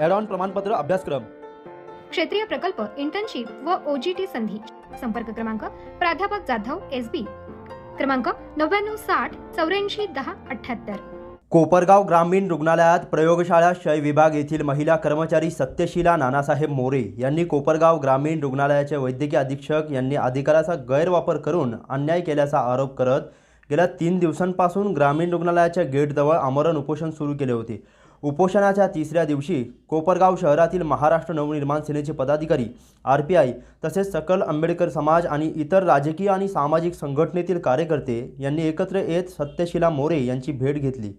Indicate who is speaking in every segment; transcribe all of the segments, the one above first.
Speaker 1: ॲडॉन प्रमाणपत्र अभ्यासक्रम.
Speaker 2: क्षेत्रीय प्रकल्प इंटर्नशिप व ओजीटी संधी. संपर्क क्रमांक प्राध्यापक जाधव एस बी क्रमांक नव्याण्णव साठ चौऱ्याऐंशी दहा अठ्ठ्याहत्तर
Speaker 1: कोपरगाव ग्रामीण रुग्णालयात प्रयोगशाळा क्षय विभाग येथील महिला कर्मचारी सत्यशिला नानासाहेब मोरे यांनी कोपरगाव ग्रामीण रुग्णालयाचे वैद्यकीय अधीक्षक यांनी अधिकाराचा गैरवापर करून अन्याय केल्याचा आरोप करत गेल्या तीन दिवसांपासून ग्रामीण रुग्णालयाच्या गेटजवळ आमरण उपोषण सुरू केले होते. उपोषणाच्या तिसऱ्या दिवशी कोपरगाव शहरातील महाराष्ट्र नवनिर्माण सेनेचे पदाधिकारी आर पी आय तसेच सकल आंबेडकर समाज आणि इतर राजकीय आणि सामाजिक संघटनेतील कार्यकर्ते यांनी एकत्र येत सत्यशिला मोरे यांची भेट घेतली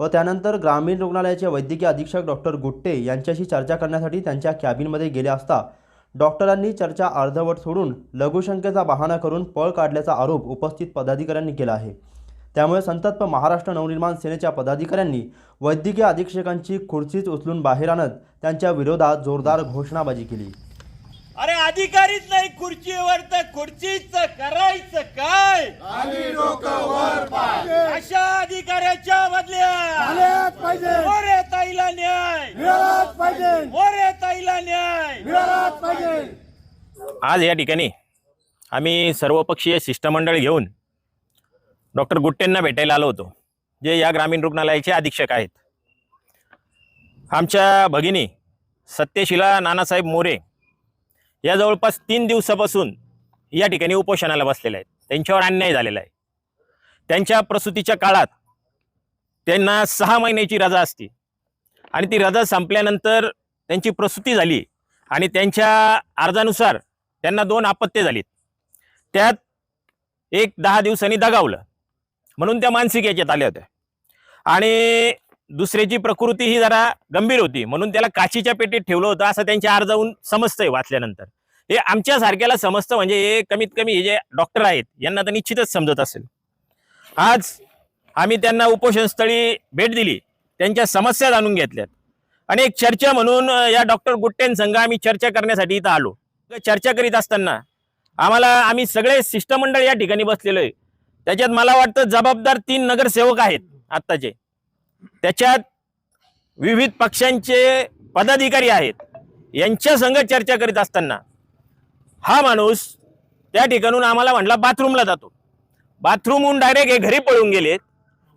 Speaker 1: व त्यानंतर ग्रामीण रुग्णालयाचे वैद्यकीय अधीक्षक डॉक्टर गुट्टे यांच्याशी चर्चा करण्यासाठी त्यांच्या कॅबिनमध्ये गेले असता डॉक्टरांनी चर्चा अर्धवट सोडून लघुशंकेचा बहाणा करून पळ काढल्याचा आरोप उपस्थित पदाधिकाऱ्यांनी केला आहे. त्यामुळे संतप्त महाराष्ट्र नवनिर्माण सेनेच्या पदाधिकाऱ्यांनी वैद्यकीय अधीक्षकांची खुर्चीच उचलून बाहेर आणत त्यांच्या विरोधात जोरदार घोषणाबाजी केली.
Speaker 3: अरे अधिकारीच नाही खुर्चीवर तर खुर्चीच करायचं काय? अशा अधिकाऱ्याच्या बदल्या.
Speaker 4: पाहिजे.
Speaker 3: मोरे ताईला न्याय.
Speaker 4: मिळालाच पाहिजे.
Speaker 3: मोरे ताईला न्याय.
Speaker 5: आज या ठिकाणी आम्ही सर्वपक्षीय शिष्टमंडळ घेऊन डॉक्टर गुट्टेंना भेटायला आलो होतो जे या ग्रामीण रुग्णालयाचे अधीक्षक आहेत. आमच्या भगिनी सत्यशिला नानासाहेब मोरे या जवळपास तीन दिवसापासून या ठिकाणी उपोषणाला बसलेल्या आहेत. त्यांच्यावर अन्याय झालेला आहे. त्यांच्या प्रसूतीच्या काळात त्यांना सहा महिन्याची रजा असते आणि ती रजा संपल्यानंतर त्यांची प्रसूती झाली आणि त्यांच्या अर्जानुसार त्यांना दोन अपत्य झालीत. त्यात एक दहा दिवसांनी दगावलं. म्हणून त्या मानसिक याच्यात आल्या होत्या. आणि दुसऱ्याची प्रकृती ही जरा गंभीर होती. म्हणून त्याला काचीच्या पेटीत ठेवलं होतं. असं त्यांच्या अर्जाहून समजतंय वाचल्यानंतर. हे आमच्या सारख्याला समजतं म्हणजे हे कमीत कमी हे जे डॉक्टर आहेत यांना तर निश्चितच समजत असेल. आज आम्ही त्यांना उपोषणस्थळी भेट दिली. त्यांच्या समस्या जाणून घेतल्यात. आणि एक चर्चा म्हणून या डॉक्टर गुट्टेंसंघ आम्ही चर्चा करण्यासाठी इथं आलो. चर्चा करीत असताना आम्हाला आम्ही सगळे शिष्टमंडळ या ठिकाणी बसलेलो आहे. त्याच्यात मला वाटतं जबाबदार तीन नगरसेवक आहेत आत्ताचे. त्याच्यात विविध पक्षांचे पदाधिकारी आहेत. यांच्या संघ चर्चा करीत असताना हा माणूस त्या ठिकाणून आम्हाला म्हटला बाथरूमला जातो. बाथरूमहून डायरेक्ट हे घरी पळून गेलेत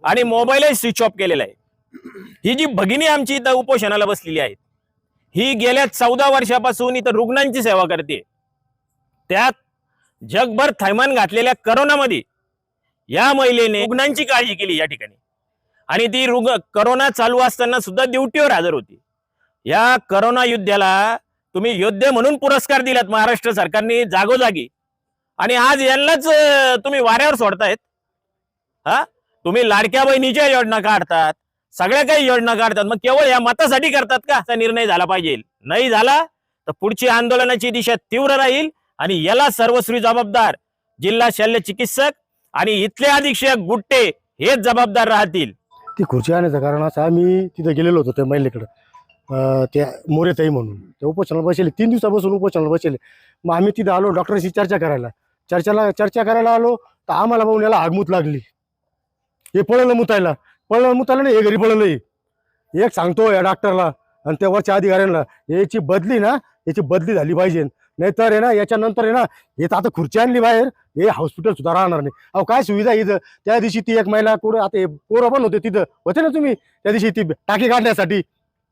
Speaker 5: आणि मोबाईलही स्विच ऑफ केलेला आहे. ही जी भगिनी आमची इथं उपोषणाला बसलेली आहेत ही गेल्या चौदा वर्षापासून इथं रुग्णांची सेवा करते. त्यात जगभर थैमान घातलेल्या करोनामध्ये या महिलेने रुग्णांची काळजी केली या ठिकाणी. आणि ती रुग करोना चालू असताना सुद्धा ड्युटीवर हजर होती. या करोना युद्धाला तुम्ही योद्धे म्हणून पुरस्कार दिलात महाराष्ट्र सरकारने जागोजागी. आणि आज यांनाच तुम्ही वाऱ्यावर सोडतायत. हा? तुम्ही लाडक्या बहिणीच्या योजना काढतात. सगळ्या काही योजना काढतात. मग केवळ या मतासाठी करतात का? असा निर्णय झाला पाहिजे. नाही झाला तर पुढची आंदोलनाची दिशा तीव्र राहील आणि याला सर्वस्वी जबाबदार जिल्हा शल्य चिकित्सक आणि इथले अधीक्षक गुट्टे हेच जबाबदार राहतील.
Speaker 4: ती खुर्ची आणण्याचं कारण असं आम्ही तिथे गेलेलो होतो त्या महिलेकडं. त्या मोरेताई म्हणून. ते उपोषणाला बसले. तीन दिवसापासून उपोषणाला बसले. मग आम्ही तिथे आलो डॉक्टरशी चर्चा करायला. चर्चाला चर्चा करायला आलो तर आम्हाला पाहून याला आगमूत लागली. हे पळलं मुतायला. पळलं मुतायला नाही हे घरी पळलं एक सांगतो या डॉक्टरला आणि त्या वरच्या अधिकाऱ्यांना याची बदली ना याची बदली झाली पाहिजे. नाहीतर आहे ना याच्यानंतर आहे ना हे तर आता खुर्ची आणली बाहेर. हे हॉस्पिटल सुद्धा राहणार नाही. अहो काय सुविधा इथं? त्या दिवशी ती एक महिला कुठं आता हे पोरं पण होते तिथं. होते ना तुम्ही? त्या दिवशी ती टाकी काढण्यासाठी.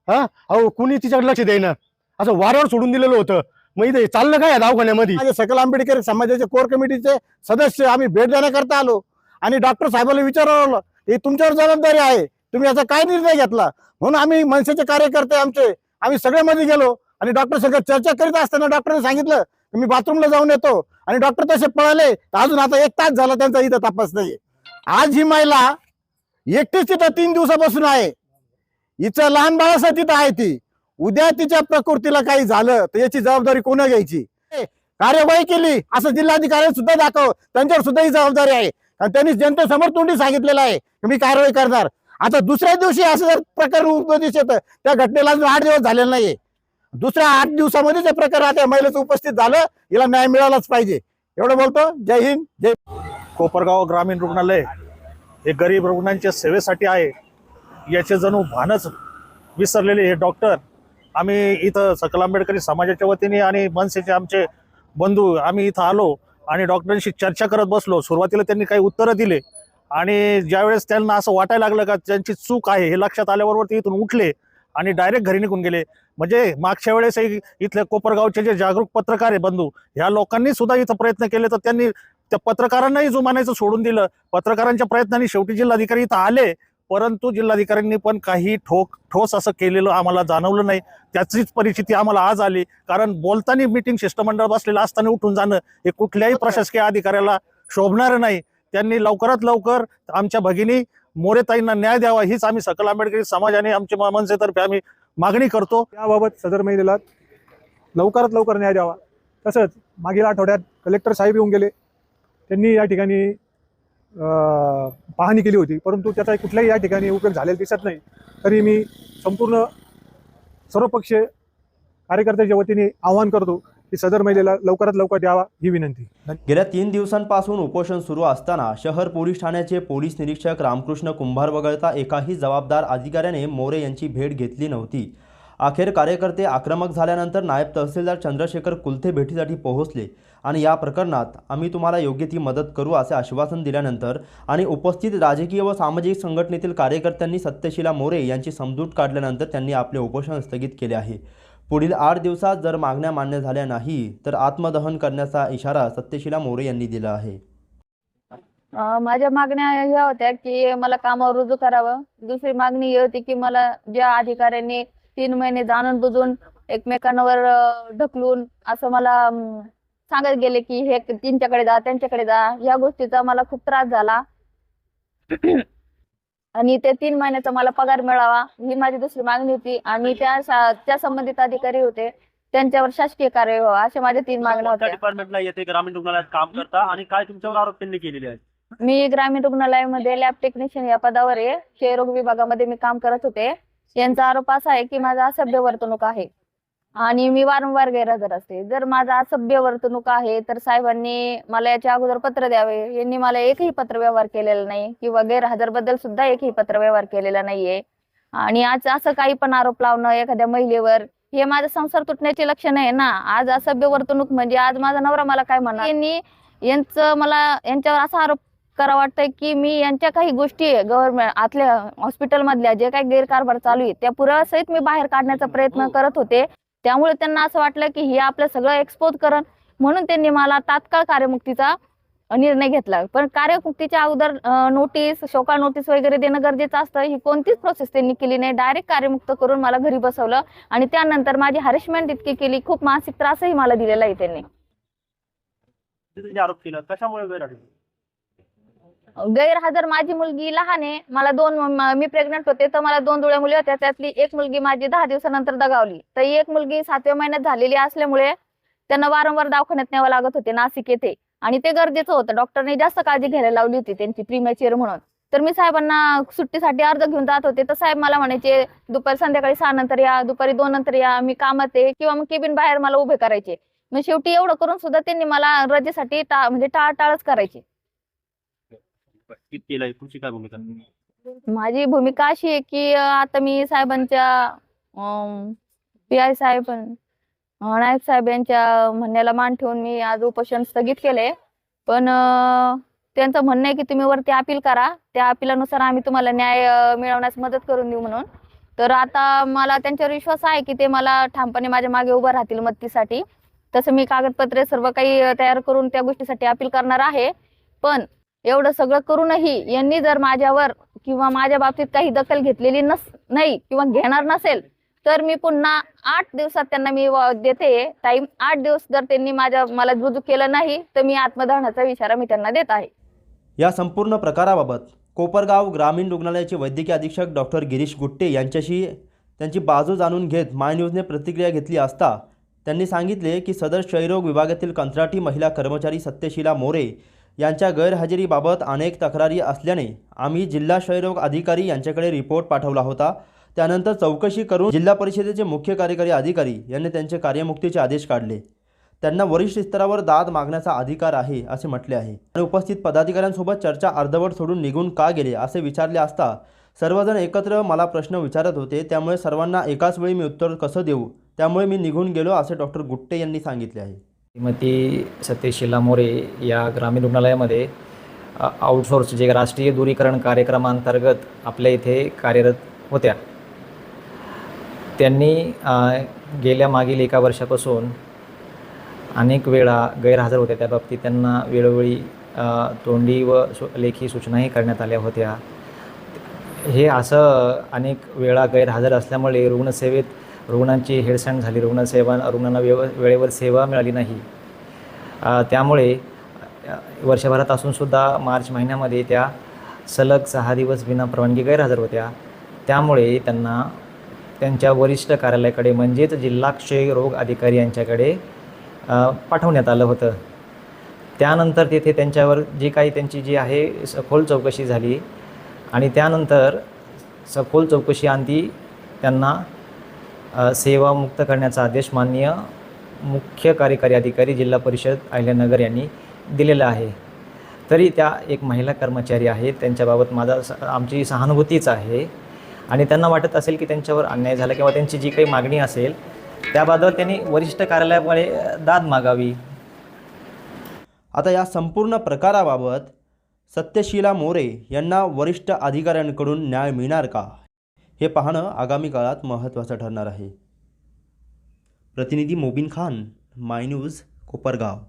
Speaker 4: हा? अहो कुणी तिच्याकडे लक्ष देईना. असं वाऱ्यावर सोडून दिलेलं होतं. मग इथे चाललं काय या दवाखान्यामध्ये?
Speaker 6: सकल आंबेडकर समाजाचे कोर कमिटीचे सदस्य आम्ही भेट देण्याकरता आलो. आणि डॉक्टर साहेबाला विचारलं हे तुमच्यावर जबाबदारी आहे. तुम्ही याचा काय निर्णय घेतला? म्हणून आम्ही मनसेचे कार्यकर्ते आमचे आम्ही सगळ्यामध्ये गेलो. आणि डॉक्टर सगळं चर्चा करीत असताना डॉक्टरने सांगितलं मी बाथरूमला जाऊन येतो. आणि डॉक्टर तसे पळाले तर अजून आता एक तास झाला त्यांचा इथं तपास नाही आज ही महिला एकटीच तिथं तीन दिवसापासून आहे. हिचं लहान बाळासा तिथं आहे ती. उद्या तिच्या प्रकृतीला काही झालं तर याची जबाबदारी कोण घ्यायची? कार्यवाही केली असं जिल्हाधिकारी सुद्धा दाखव त्यांच्यावर सुद्धा ही जबाबदारी आहे. कारण त्यांनी जनतेसमोर तोंडी सांगितलेलं आहे की मी कारवाई करणार. आता दुसऱ्या दिवशी असं जर प्रकार उपदेश येतं त्या घटनेला अजून आठ दिवस झालेला नाहीये. दुसऱ्या आठ दिवसामध्ये जे प्रकार आता महिलेचं उपस्थित झालं. हिला न्याय मिळालाच पाहिजे. एवढं बोलतो. जय हिंद. जय
Speaker 7: कोपरगाव ग्रामीण रुग्णालय हे गरीब रुग्णांच्या सेवेसाठी आहे. याचे जणू भानच विसरलेले हे डॉक्टर. आम्ही इथं सकल आंबेडकरी समाजाच्या वतीने आणि मनसेचे आमचे बंधू आम्ही इथं आलो आणि डॉक्टरांशी चर्चा करत बसलो. सुरुवातीला त्यांनी काही उत्तरं दिले. आणि ज्यावेळेस त्यांना असं वाटायला लागलं का त्यांची चूक आहे हे लक्षात आल्याबरोबर ते इथून उठले. आणि डायरेक्ट घरी निघून गेले. म्हणजे मागच्या वेळेस इथले कोपरगावचे जे जागरूक पत्रकार आहे बंधू ह्या लोकांनी सुद्धा इथं प्रयत्न केले तर त्यांनी त्या पत्रकारांनाही जुमानायचं सोडून दिलं. पत्रकारांच्या प्रयत्नांनी शेवटी जिल्हाधिकारी इथं आले परंतु जिल्हाधिकाऱ्यांनी पण काही ठोक ठोस असं केलेलं आम्हाला जाणवलं नाही. त्याचीच परिस्थिती आम्हाला आज आली. कारण बोलताना मीटिंग शिष्टमंडळ बसलेलं असताना उठून जाणं हे कुठल्याही प्रशासकीय अधिकाऱ्याला शोभणारं नाही. त्यांनी लवकरात लवकर आमच्या भगिनी मोरेताईंना न्याय द्यावा हीच आम्ही सकल आंबेडकरी समाजाने आमच्या मनसेतर्फे आम्ही मागणी करतो.
Speaker 8: याबाबत सदर महिलेला लवकरात लवकर न्याय द्यावा. तसंच मागील आठवड्यात कलेक्टर साहेब येऊन गेले. त्यांनी या ठिकाणी पाहणी केली होती. परंतु त्याचा कुठल्याही या ठिकाणी उपयोग झालेला दिसत नाही. तरी मी संपूर्ण सर्वपक्षीय कार्यकर्त्याच्या वतीने आवाहन करतो की सदर महिलेला लवकरात लवकर द्यावा ही विनंती.
Speaker 1: गेल्या तीन दिवसांपासून उपोषण सुरू असताना शहर पोलीस ठाण्याचे पोलीस निरीक्षक रामकृष्ण कुंभार वगळता एकाही जबाबदार अधिकाऱ्याने मोरे यांची भेट घेतली नव्हती. अखेर कार्यकर्ते आक्रमक झाल्यानंतर नायब तहसीलदार चंद्रशेखर कुलथे भेटीसाठी पोहोचले आणि या प्रकरणात आम्ही तुम्हाला योग्य ती मदत करू असे आश्वासन दिल्यानंतर आणि उपस्थित राजकीय व सामाजिक संघटनेतील कार्यकर्त्यांनी सत्यशिला मोरे यांची समजूत काढल्यानंतर त्यांनी आपले उपोषण स्थगित केले आहे. पुढील आठ दिवसात जर मागण्या मान्य झाल्या नाही तर आत्मदहन करण्याचा इशारा सत्यशिला मोरे यांनी दिला आहे.
Speaker 9: माझ्या मागण्या ह्या होत्या की मला कामावर रुजू करावं. दुसरी मागणी ही होती की मला ज्या अधिकाऱ्यांनी तीन महिने जाणून बुजून एकमेकांवर ढकलून असं मला सांगत गेले की हे त्यांच्याकडे जा त्यांच्याकडे जा या गोष्टीचा मला खूप त्रास झाला. आणि ते तीन महिन्याचा मला पगार मिळावा ही माझी दुसरी मागणी होती. आणि त्या त्या संबंधित अधिकारी होते त्यांच्यावर शासकीय कारवाई व्हावा अशा माझ्या तीन मागण्या
Speaker 10: कोणत्या
Speaker 9: होत्या
Speaker 10: डिपार्टमेंटला येते ग्रामीण रुग्णालयात काम करता आणि काय तुमच्यावर आरोप त्यांनी केलेले आहेत?
Speaker 9: मी ग्रामीण रुग्णालयामध्ये लॅब टेक्निशियन या पदावर आहे. क्षयरोग विभागामध्ये मी काम करत होते. यांचा आरोप असा आहे की माझा असभ्य वर्तणूक आहे. आणि मी वारंवार गैरहजर असते. जर माझा असभ्य वर्तणूक आहे तर साहेबांनी मला याच्या अगोदर पत्र द्यावे. यांनी मला एकही पत्र व्यवहार केलेला नाही किंवा गैरहजरबद्दल सुद्धा एकही पत्र व्यवहार केलेला नाहीये. आणि आज असं काही पण आरोप लावणं एखाद्या महिलेवर हे माझा संसार तुटण्याचे लक्षण आहे ना. आज असभ्य वर्तणूक म्हणजे आज माझा नवरा मला काय म्हणणार? यांनी यांचं मला यांच्यावर असा आरोप करा वाटतंय की मी यांच्या काही गोष्टी गव्हर्नमेंट आतल्या हॉस्पिटल मधल्या जे काही गैरकारभार चालू आहे त्या पुराव्यासहित मी बाहेर काढण्याचा प्रयत्न करत होते. त्यामुळे त्यांना असं वाटलं की हे आपलं सगळं एक्सपोज करण. म्हणून त्यांनी मला तात्काळ कार्यमुक्तीचा निर्णय घेतला. पण कार्यमुक्तीच्या अगोदर नोटीस शोकाळ नोटीस वगैरे देणं गरजेचं असतं. ही कोणतीच प्रोसेस त्यांनी केली नाही. डायरेक्ट कार्यमुक्त करून मला घरी बसवलं. आणि त्यानंतर माझी हॅरेसमेंट इतकी केली. खूप मानसिक त्रासही मला दिलेला आहे त्यांनी.
Speaker 10: त्यांनी आरोप केला? कशामुळे गैरहजर
Speaker 9: माझी मुलगी लहान आहे. मला दोन मी प्रेग्नंट होते तर मला दोन जुळ्या मुली होत्या. त्यातली एक मुलगी माझी दहा दिवसानंतर दगावली. तर एक मुलगी सातव्या महिन्यात झालेली असल्यामुळे त्यांना वारंवार दवाखान्यात न्यावं लागत होते नाशिक येथे. आणि ते गरजेचं होतं. डॉक्टरने जास्त काळजी घ्यायला लावली होती त्यांची प्रीमॅच्युअर म्हणून. तर मी साहेबांना सुट्टीसाठी अर्ज घेऊन जात होते. तर साहेब मला म्हणायचे दुपारी संध्याकाळी सहा नंतर या दुपारी दोन नंतर या मी कामात आहे. किंवा मग केबिन बाहेर मला उभे करायचे. मग शेवटी एवढं करून सुद्धा त्यांनी मला रजेसाठी टा म्हणजे टाळटाळच करायची.
Speaker 10: स्किप केलंय. तुमची काय भूमिका?
Speaker 9: माझी भूमिका अशी आहे की अं, आता मी साहेबांच्या पी आय साहेब अं, नायक साहेब यांच्या म्हणण्याला मान ठेवून मी आज उपोषण स्थगित केले पण अं, त्यांचं म्हणणं आहे की तुम्ही वरती अपील करा. त्या अपिलानुसार आम्ही तुम्हाला न्याय अं, मिळवण्यास मदत करून देऊ म्हणून. तर आता मला त्यांच्यावर विश्वास आहे की ते मला ठामपणे माझ्या मागे उभं राहतील मदतीसाठी. तसं मी कागदपत्रे सर्व काही अं, तयार करून त्या गोष्टीसाठी अपील करणार आहे. पण एवढं सगळं करूनही यांनी जर माझ्यावर किंवा माझ्या बाबतीत काही दखल घेतलेली नस नाही किंवा घेणार नसेल तर मी पुन्हा आठ दिवसात त्यांना मी देते. टाइम आठ दिवस जर त्यांनी माझ्या मला रुजू केलं नाही तर मी आत्मदहनाचा इशारा मी त्यांना देत आहे.
Speaker 1: या संपूर्ण प्रकाराबाबत कोपरगाव ग्रामीण रुग्णालयाचे वैद्यकीय अधीक्षक डॉक्टर गिरीश गुट्टे यांच्याशी त्यांची बाजू जाणून घेत माय न्यूजने प्रतिक्रिया घेतली असता त्यांनी सांगितले की सदर क्षयरोग विभागातील कंत्राटी महिला कर्मचारी सत्यशिला मोरे यांच्या गैरहजेरीबाबत अनेक तक्रारी असल्याने आम्ही जिल्हा क्षयरोग अधिकारी यांच्याकडे रिपोर्ट पाठवला होता. त्यानंतर चौकशी करून जिल्हा परिषदेचे मुख्य कार्यकारी अधिकारी यांनी त्यांचे कार्यमुक्तीचे आदेश काढले. त्यांना वरिष्ठ स्तरावर दाद मागण्याचा अधिकार आहे असे म्हटले आहे. आणि उपस्थित पदाधिकाऱ्यांसोबत चर्चा अर्धवट सोडून निघून का गेले असे विचारले असता सर्वजण एकत्र मला प्रश्न विचारत होते. त्यामुळे सर्वांना एकाच वेळी मी उत्तर कसं देऊ? त्यामुळे मी निघून गेलो असे डॉक्टर गुट्टे यांनी सांगितले आहे.
Speaker 11: श्रीमती सत्यशीला मोरे या ग्रामीण रुग्णालयामध्ये आउटसोर्स जे राष्ट्रीय दूरीकरण कार्यक्रमांतर्गत आपल्या इथे कार्यरत होत्या. त्यांनी गेल्या मागील एका वर्षापासून अनेक वेळा गैरहजर होत्या. त्याबाबतीत त्यांना वेळोवेळी तोंडी व सु लेखी सूचनाही करण्यात आल्या होत्या. हे असं अनेक वेळा गैरहजर असल्यामुळे रुग्णसेवेत रुग्णांची हेळसांड झाली. रुग्णसेवा रुग्णांना व्यव वेळेवर सेवा मिळाली नाही. त्यामुळे वर्षभरात असूनसुद्धा मार्च महिन्यामध्ये त्या सलग सहा दिवस विना परवानगी गैरहजर होत्या. त्यामुळे त्यांना त्यांच्या वरिष्ठ कार्यालयाकडे म्हणजेच जिल्हा क्षयरोग अधिकारी यांच्याकडे पाठवण्यात आलं होतं. त्यानंतर तिथे त्यांच्यावर जी काही त्यांची जी आहे सखोल चौकशी झाली आणि त्यानंतर सखोल चौकशी अंती त्यांना सेवामुक्त करण्याचा आदेश माननीय मुख्य कार्यकारी अधिकारी जिल्हा परिषद अहिल्यानगर यांनी दिलेला आहे. तरी त्या एक महिला कर्मचारी आहेत. त्यांच्याबाबत माझा आमची सहानुभूतीच आहे. आणि त्यांना वाटत असेल की त्यांच्यावर अन्याय झाला किंवा त्यांची जी काही मागणी असेल त्याबाबत त्यांनी वरिष्ठ कार्यालयाकडे दाद मागावी.
Speaker 1: आता या संपूर्ण प्रकाराबाबत सत्यशीला मोरे यांना वरिष्ठ अधिकाऱ्यांकडून न्याय मिळणार का? हे पाहणं आगामी काळात महत्त्वाचं ठरणार आहे. प्रतिनिधी मोबिन खान माय न्यूज कोपरगाव.